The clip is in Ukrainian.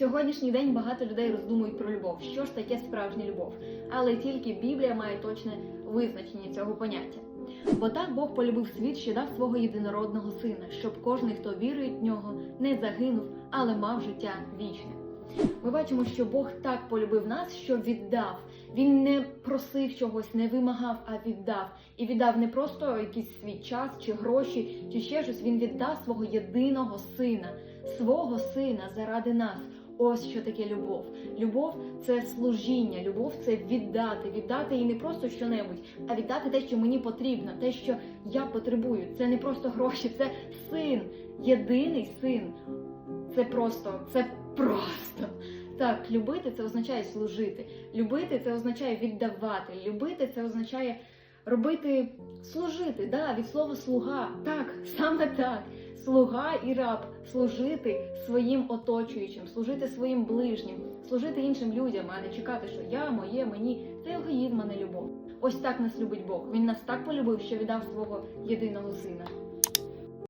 сьогоднішній день багато людей роздумують про любов. Що ж таке справжня любов? Але тільки Біблія має точне визначення цього поняття. Бо так Бог полюбив світ, що дав свого єдинородного сина, щоб кожен, хто вірує в нього, не загинув, але мав життя вічне. Ми бачимо, що Бог так полюбив нас, що віддав. Він не просив чогось, не вимагав, а віддав. І віддав не просто якийсь свій час чи гроші, чи ще щось. Він віддав свого єдиного сина, свого сина заради нас. Ось що таке любов. Любов це служіння, любов це віддати, віддати і не просто що-небудь, а віддати те, що мені потрібно, те, що я потребую. Це не просто гроші, це син, єдиний син. Це просто, це просто. Так, любити це означає служити. Любити це означає віддавати. Любити це означає робити служити. Да, від слова слуга. Так, саме так. Слуга і раб служити своїм оточуючим, служити своїм ближнім, служити іншим людям, а не чекати, що я, моє, мені це егоїзм, а не любов. Ось так нас любить Бог. Він нас так полюбив, що віддав свого єдиного сина.